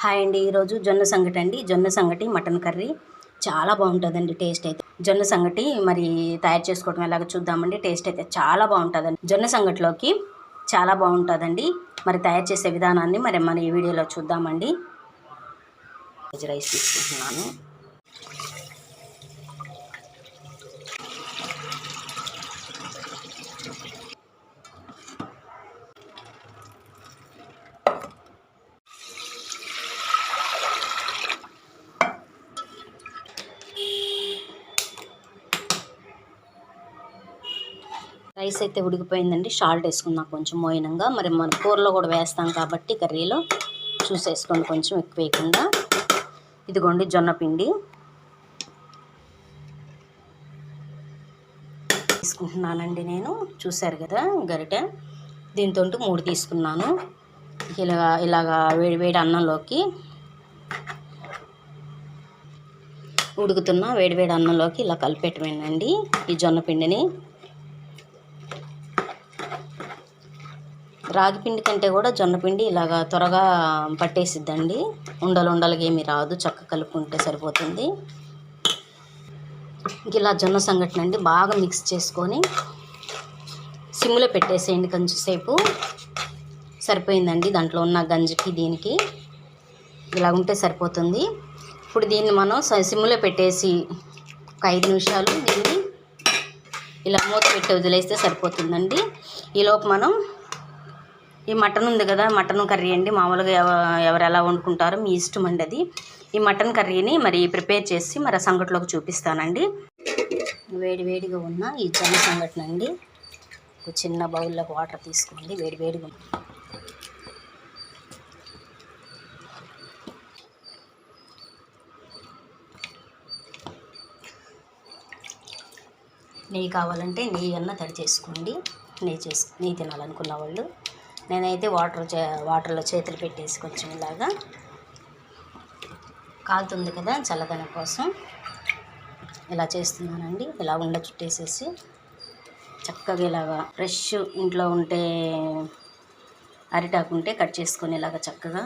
Hi అండి. ఈరోజు జొన్న సంగటి అండి. జొన్న సంగటి మటన్ కర్రీ. చాలా బాగుంటుందండి టేస్ట్ అయితే. జొన్న సంగటి మరి తయారు చేసుకోవడం ఎలాగ చూద్దామండి. టేస్ట్ అయితే చాలా బాగుంటుందండి. జొన్న సంగటిలోకి చాలా బాగుంటుందండి. మరి తయారు చేసే విధానాన్ని మరి మన ఈ వీడియోలో చూద్దామండి. రైస్ తీసుకుంటున్నాను. రైస్ అయితే ఉడికిపోయిందండి. సాల్ట్ వేసుకుందాం కొంచెం మోయినంగా. మరి మన కూరలో కూడా వేస్తాం కాబట్టి కర్రీలో చూసేసుకోండి కొంచెం ఎక్కువ వేయకుండా. ఇదిగోండి జొన్న పిండి. తీసుకుంటున్నానండి నేను. చూశారు కదా గరిటె. దీంతో మూడు తీసుకున్నాను. ఇలా ఇలాగా వేడి వేడి అన్నంలోకి ఉడుకుతున్న వేడి వేడి అన్నంలోకి ఇలా కలిపెట్టమేనండి ఈ జొన్న పిండిని. రాగి పిండి కంటే కూడా జొన్న పిండి ఇలాగా త్వరగా పట్టేసిద్దండి. ఉండలు ఉండలుగా ఏమి రాదు చక్క కలుపుకుంటే సరిపోతుంది. ఇలా జొన్న సంఘటన అండి బాగా మిక్స్ చేసుకొని సిమ్లో పెట్టేసేయండి కొంచెం సేపు. సరిపోయిందండి దాంట్లో ఉన్న గంజికి దీనికి. ఇలా ఉంటే సరిపోతుంది. ఇప్పుడు దీన్ని మనం స- సిమ్లో పెట్టేసి ఒక ఐదు నిమిషాలు దీన్ని ఇలా మూత పెట్టి వదిలేస్తే సరిపోతుందండి. ఈలోపు మనం ఈ మటన్ ఉంది కదా మటన్ కర్రీ అండి. మామూలుగా ఎవ ఎవరు ఎలా వండుకుంటారో మీ ఇష్టం అండి అది. ఈ మటన్ కర్రీని మరి ప్రిపేర్ చేసి మరి సంగట్లోకి చూపిస్తానండి. వేడి వేడిగా ఉన్న ఈ జొన్న సంగటిని అండి. ఒక చిన్న బౌల్లోకి వాటర్ తీసుకోండి. వేడి వేడిగా ఉంది. నెయ్యి కావాలంటే నెయ్యి అన్న తడి చేసుకోండి నెయ్యి చేసు నెయ్యి తినాలనుకున్న వాళ్ళు. నేనైతే వాటర్ చే వాటర్లో చేతులు పెట్టేసి కొంచెం ఇలాగా కాలుతుంది కదా చల్లదనం కోసం. ఇలా చేస్తున్నానండి. ఇలా ఉండ చుట్టేసేసి చక్కగా ఇలాగా ఫ్రెష్ ఇంట్లో ఉంటే అరిటాకు ఉంటే కట్ చేసుకొని ఇలాగ చక్కగా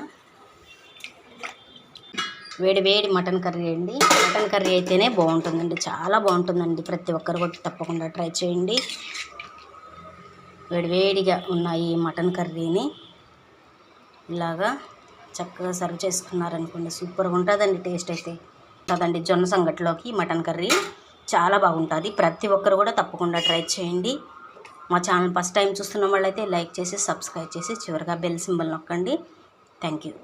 వేడి వేడి మటన్ కర్రీ అండి. మటన్ కర్రీ అయితేనే బాగుంటుందండి. చాలా బాగుంటుందండి. ప్రతి ఒక్కరు కూడా తప్పకుండా ట్రై చేయండి. వేడివేడిగా ఉన్న ఈ మటన్ కర్రీని. ఇలాగా చక్కగా సర్వ్ చేసుకున్నారనుకోండి సూపర్గా ఉంటుందండి టేస్ట్ అయితే. కదండి జొన్న సంగటిలోకి మటన్ కర్రీ. చాలా బాగుంటుంది. ప్రతి ఒక్కరు కూడా తప్పకుండా ట్రై చేయండి. మా ఛానల్ ఫస్ట్ టైం చూస్తున్న వాళ్ళైతే లైక్ చేసి సబ్స్క్రైబ్ చేసి చివరిగా బెల్ సింబల్ నొక్కండి. Thank you.